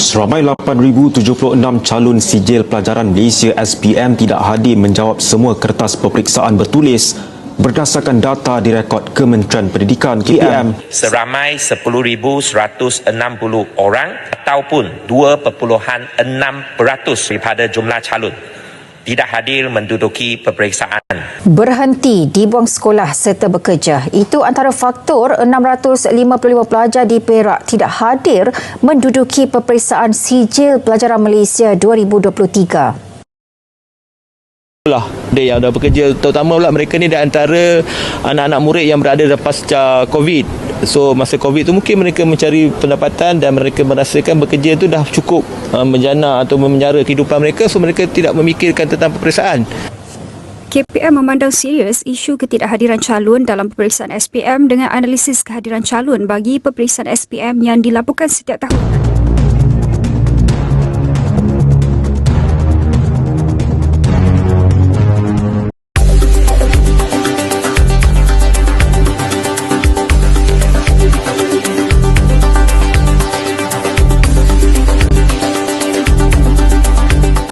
Seramai 8,076 calon sijil pelajaran Malaysia SPM tidak hadir menjawab semua kertas peperiksaan bertulis berdasarkan data direkod Kementerian Pendidikan KPM. seramai 10,160 orang ataupun 2.6% daripada jumlah calon tidak hadir menduduki peperiksaan. Berhenti dibuang sekolah serta bekerja. Itu antara faktor 655 pelajar di Perak tidak hadir menduduki peperiksaan sijil pelajaran Malaysia 2023. lah dia yang dah bekerja terutama pula mereka ni di antara anak-anak murid yang berada dah pasca covid so masa covid tu mungkin mereka mencari pendapatan dan mereka merasakan bekerja tu dah cukup uh, menjana atau memenjara kehidupan mereka so mereka tidak memikirkan tentang peperiksaan KPM memandang serius isu ketidakhadiran calon dalam peperiksaan SPM dengan analisis kehadiran calon bagi peperiksaan SPM yang dilakukan setiap tahun.